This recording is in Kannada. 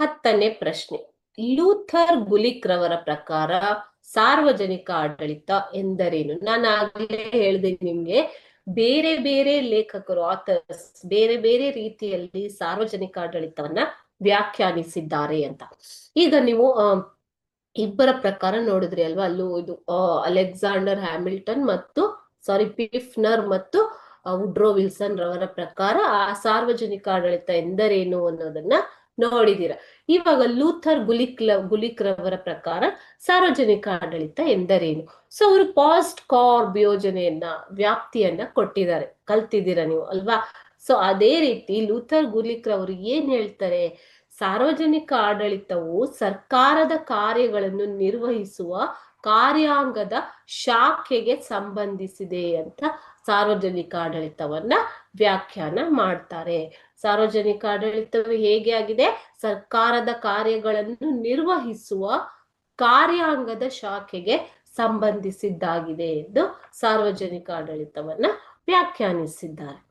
ಹತ್ತನೇ ಪ್ರಶ್ನೆ. ಲೂಥರ್ ಗುಲಿಕ್ ರವರ ಪ್ರಕಾರ ಸಾರ್ವಜನಿಕ ಆಡಳಿತ ಎಂದರೇನು? ನಾನು ಆಗಲೇ ಹೇಳಿದೆ ನಿಮ್ಗೆ, ಬೇರೆ ಬೇರೆ ಲೇಖಕರು ಆಥರ್ಸ್ ಬೇರೆ ಬೇರೆ ರೀತಿಯಲ್ಲಿ ಸಾರ್ವಜನಿಕ ಆಡಳಿತವನ್ನ ವ್ಯಾಖ್ಯಾನಿಸಿದ್ದಾರೆ ಅಂತ. ಈಗ ನೀವು ಇಬ್ಬರ ಪ್ರಕಾರ ನೋಡಿದ್ರಿ ಅಲ್ವಾ? ಅಲ್ಲೂ ಇದು ಅಲೆಕ್ಸಾಂಡರ್ ಹ್ಯಾಮಿಲ್ಟನ್ ಮತ್ತು, ಸಾರಿ, ಪಿಫ್ನರ್ ಮತ್ತು ವುಡ್ರೋ ವಿಲ್ಸನ್ ರವರ ಪ್ರಕಾರ ಆ ಸಾರ್ವಜನಿಕ ಆಡಳಿತ ಎಂದರೇನು ಅನ್ನೋದನ್ನ ನೋಡಿದೀರ ಇವಾಗ ಲೂಥರ್ ಗುಲಿಕ್ ಗುಲಿಕ್ ರವರ ಪ್ರಕಾರ ಸಾರ್ವಜನಿಕ ಆಡಳಿತ ಎಂದರೇನು? ಸೊ, ಅವರು ಪಾಸ್ಟ್ ಕಾರ್ಬ್ ಯೋಜನೆಯನ್ನ, ವ್ಯಾಪ್ತಿಯನ್ನ ಕೊಟ್ಟಿದ್ದಾರೆ. ಕಲ್ತಿದ್ದೀರಾ ನೀವು ಅಲ್ವಾ? ಸೊ, ಅದೇ ರೀತಿ ಲೂಥರ್ ಗುಲಿಕ್ ರವರು ಏನ್ ಹೇಳ್ತಾರೆ? ಸಾರ್ವಜನಿಕ ಆಡಳಿತವು ಸರ್ಕಾರದ ಕಾರ್ಯಗಳನ್ನು ನಿರ್ವಹಿಸುವ ಕಾರ್ಯಾಂಗದ ಶಾಖೆಗೆ ಸಂಬಂಧಿಸಿದೆ ಅಂತ ಸಾರ್ವಜನಿಕ ಆಡಳಿತವನ್ನ ವ್ಯಾಖ್ಯಾನ ಮಾಡ್ತಾರೆ. ಸಾರ್ವಜನಿಕ ಆಡಳಿತವು ಹೇಗೆ ಆಗಿದೆ? ಸರ್ಕಾರದ ಕಾರ್ಯಗಳನ್ನು ನಿರ್ವಹಿಸುವ ಕಾರ್ಯಾಂಗದ ಶಾಖೆಗೆ ಸಂಬಂಧಿಸಿದ್ದಾಗಿದೆ ಎಂದು ಸಾರ್ವಜನಿಕ ಆಡಳಿತವನ್ನ ವ್ಯಾಖ್ಯಾನಿಸಿದ್ದಾರೆ.